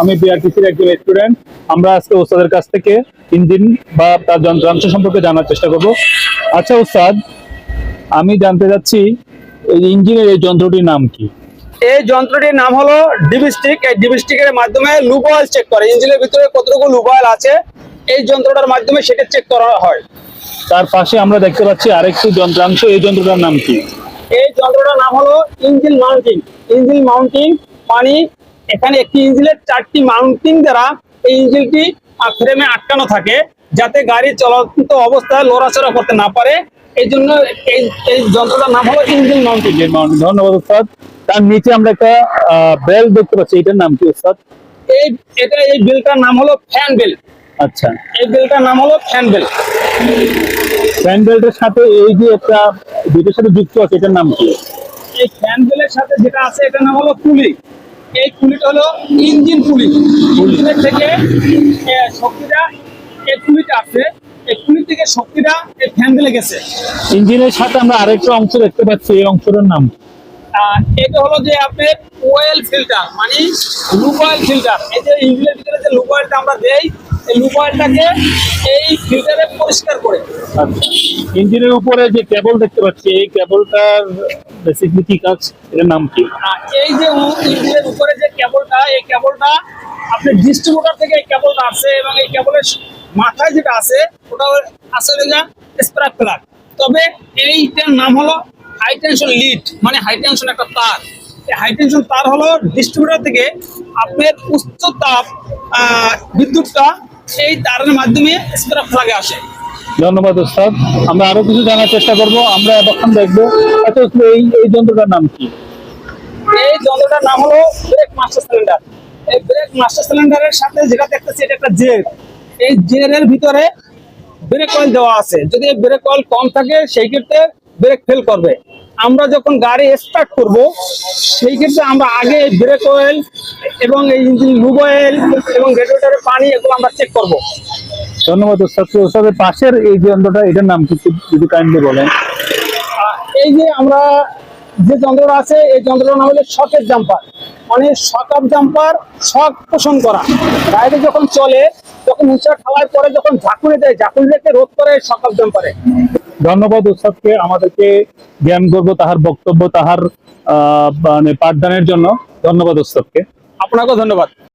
আমি বিআরটিসির একজন স্টুডেন্ট আমরা আজকে ওস্তাদের কাছ থেকে ইঞ্জিন বা তার যন্ত্রাংশ সম্পর্কে জানার চেষ্টা করব। আচ্ছা ওস্তাদ আমি জানতে চাচ্ছি এই ইঞ্জিনের এই যন্ত্রটির নাম কি? এই যন্ত্রটির নাম হলো ডিবিস্টিক। এই ডিবিস্টিকের মাধ্যমে লুব অয়েল চেক করে। ইঞ্জিনের ভিতরে কতটুকু লুব অয়েল আছে এই যন্ত্রটার মাধ্যমে সেটা চেক করা হয়। তার পাশে আমরা দেখতে পাচ্ছি আরেকটি যন্ত্রাংশ। এই যন্ত্রটার নাম কি? এই যন্ত্রটার নাম হলো ইঞ্জিন মাউন্টিং। ইঞ্জিন মাউন্টিং মানে এখানে একটি ইঞ্জিনের চারটি মাউন্টিং দ্বারা এই ইঞ্জিনটি ফ্রেমে আটকানো থাকে যাতে গাড়ি চলন্ত অবস্থায় লড়াচড়া করতে না পারে। এই জন্য এই এই যন্ত্রটার নাম হলো ইঞ্জিন মাউন্টিং মাউন্ট ধন্যবাদ ওস্তাদ তার নিচে আমরা একটা বেল দেখতে পাচ্ছি। এটার নাম কি ওস্তাদ এই এটা এই বেলটার নাম হলো ফ্যান বেল আচ্ছা। এই বেলটার নাম হলো ফ্যান বেল ফ্যান বেল্টের সাথে এই যে একটা দুটোর সাথে যুক্ত আছে এটার নাম কি? এই ফ্যান বেলের সাথে যেটা আছে এটার নাম হলো পুলি এই পুলিটা হলো ইঞ্জিন পুলি ইঞ্জিনের থেকে শক্তিটা এই পুলিটা আছে এই পুলি থেকে শক্তিটা এই ফ্যান বেলে গেছে ইঞ্জিনের সাথে আমরা আরেকটা অংশ দেখতে পাচ্ছি এই অংশটার নাম। আহ, এটা হলো যে আপনার ওয়েল ফিল্টার মানে অয়েল ফিল্টার এই যে ইঞ্জিনের ভিতরে যে অয়েলটা আমরা দেই এই অয়েলটাকে এই ফিল্টারে পরিষ্কার করে। আচ্ছা। ইঞ্জিনের উপরে যে কেবল দেখতে পাচ্ছি এই কেবলটার বেসিকলি কি কাজ? এটার নাম কি? এই যে ইঞ্জিনের উপরে যে কেবলটা এই কেবলটা আপনি ডিস্ট্রিবিউটার থেকে এই কেবলটা আসে এবং এই কেবলের মাথায় যেটা আছে ওটা আসলে যা স্প্রাক প্লাগ তবে এইটার নাম হলো হাই টেনশন লিড মানে হাই টেনশন একটা তার। হাই টেনশন তার হলো ডিস্ট্রিবিউটার থেকে আপনার উচ্চ তাপ বিদ্যুৎটা এই তারের মাধ্যমে স্প্রাক প্লাগে আসে। ধন্যবাদ ওস্তাদ। আমরা আরও কিছু জানার চেষ্টা করব। আমরা এতক্ষণ দেখব আচ্ছা এই এই যন্ত্রটার নাম কি? এই যন্ত্রটার নাম হলো ব্রেক মাস্টার সিলিন্ডার এই ব্রেক মাস্টার সিলিন্ডারের সাথে যেটা দেখতেছি এটা একটা জের এই জেরের ভিতরে ব্রেক অয়েল দেওয়া আছে। যদি এই ব্রেক অয়েল কম থাকে সেই ক্ষেত্রে ব্রেক ফেল করবে। আমরা যখন গাড়ি স্টার্ট করব সেই ক্ষেত্রে আমরা আগে ব্রেক অয়েল এবং এই ইঞ্জিন লুব অয়েল এবং রেডিয়েটরের পানি এগুলো আমরা চেক করব। ধন্যবাদ ওস্তাদ ওস্তাদের পাশের এই যে যন্ত্রটা এটার নাম কি? একটু যদি কাইন্ডলি বলেন। এই যে আমরা যে যন্ত্রটা আছে এই যন্ত্রটার নাম হলো শকের জাম্পার। মানে শক আপ জাম্পার শক পোষণ করা। গাড়িতে যখন চলে যখন উঁচা ঠালায় পরে যখন ঝাঁকুনি দেয় ঝাঁকুনি রেখে রোধ করে শক আপ জাম্পারে। ধন্যবাদ ওস্তাদকে আমাদেরকে জ্ঞান করব তাহার বক্তব্য তাহার আহ, মানে পাঠদানের জন্য। ধন্যবাদ ওস্তাদকে আপনাকেও ধন্যবাদ।